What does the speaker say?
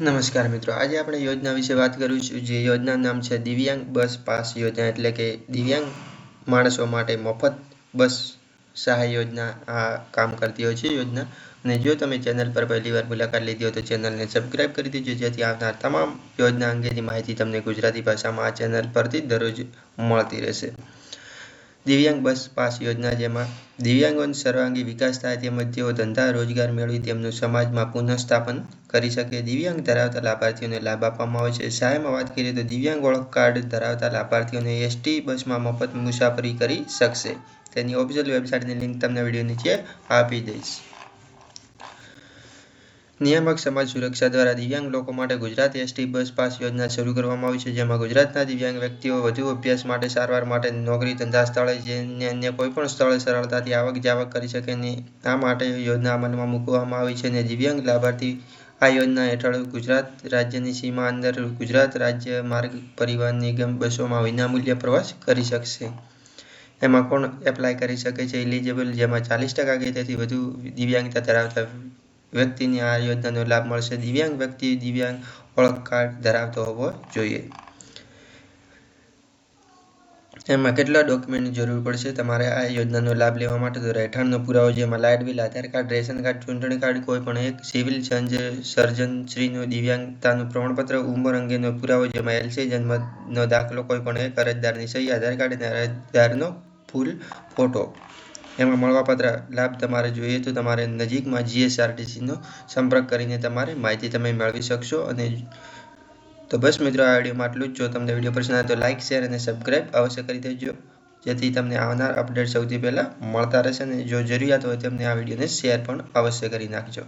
નમસ્કાર મિત્રો, આજે આપણે યોજના વિશે વાત કરીશું જે યોજના નામ છે દિવ્યાંગ બસ પાસ યોજના, એટલે કે દિવ્યાંગ માણસો માટે મફત બસ સહાય યોજના આ કામ કરતી હોય છે યોજના. અને જો તમે ચેનલ પર પહેલીવાર મુલાકાત લીધી હોય તો ચેનલને સબસ્ક્રાઇબ કરી દેજો, જેથી આવનાર તમામ યોજના અંગેની માહિતી તમને ગુજરાતી ભાષામાં આ ચેનલ પરથી દરરોજ મળતી રહેશે. દિવ્યાંગ બસ પાસ યોજના જેમાં દિવ્યાંગોનો સર્વાંગી વિકાસ થાય તેમજ તેઓ ધંધા, રોજગાર મેળવી તેમનું સમાજમાં પુનઃસ્થાપન કરી શકે. દિવ્યાંગ ધરાવતા લાભાર્થીઓને લાભ આપવામાં આવે છે. સહાયમાં વાત કરીએ તો દિવ્યાંગ ઓળખ કાર્ડ ધરાવતા લાભાર્થીઓને એસટી બસમાં મફત મુસાફરી કરી શકશે. તેની ઓફિશિયલ વેબસાઇટની લિંક તમને વીડિયો નીચે આપી દઈશ. નિયામક સમાજ સુરક્ષા દ્વારા દિવ્યાંગ લોકો માટે ગુજરાત એસટી બસ પાસ યોજના શરૂ કરવામાં આવી છે, જેમાં ગુજરાતના દિવ્યાંગ વ્યક્તિઓ વધુ અભ્યાસ માટે, સારવાર માટે, નોકરી ધંધા સ્થળે જેને અન્ય કોઈપણ સ્થળે સરળતાથી આવક જાવક કરી શકે ને આ માટે યોજના અમલમાં મૂકવામાં આવી છે અને દિવ્યાંગ લાભાર્થી આ યોજના હેઠળ ગુજરાત રાજ્યની સીમા અંદર ગુજરાત રાજ્ય માર્ગ પરિવહન નિગમ બસોમાં વિનામૂલ્ય પ્રવાસ કરી શકશે. એમાં કોણ એપ્લાય કરી શકે છે એલિજિબલ જેમાં ચાલીસ ટકા કે તેથી વધુ દિવ્યાંગતા ધરાવતા વ્યક્તિને આ યોજનાનો લાભ મળશે. દિવ્યાંગ વ્યક્તિ દિવ્યાંગ ઓળખ કાર્ડ ધરાવતો હોવો જોઈએ. એમાં કેટલા ડોક્યુમેન્ટની જરૂર પડશે? તમારે આ યોજનાનો લાભ લેવા માટે તો રહેઠાણનો પુરાવો જેમાં light bill, Aadhaar card, ration card, ચૂંટણી કાર્ડ, કોઈ પણ એક સિવિલ સર્જન શ્રીનું દિવ્યાંગતાનું પ્રમાણપત્ર, ઉંમર અંગેનો પુરાવો જેમાં એલસી જન્મનો દાખલો, કોઈ પણ એક અરજદારની સહી, આધાર કાર્ડ અને અરજદારનો ફૂલ ફોટો. એમાં મળવાપાત્ર લાભ તમારે જોઈએ તો તમારે નજીકમાં જીએસઆરટીસીનો સંપર્ક કરીને તમારે માહિતી તમે મેળવી શકશો અને તો બસ મિત્રો, આ વિડીયોમાં આટલું જ. જો તમને વીડિયો પસંદ આવે તો લાઇક શેર અને સબસ્ક્રાઈબ અવશ્ય કરી દેજો. જેથી તમને આવનાર અપડેટ સૌથી પહેલાં મળતા રહેશે અને જો જરૂરિયાત હોય તેમને આ વિડીયોને શેર પણ અવશ્ય કરી નાખજો.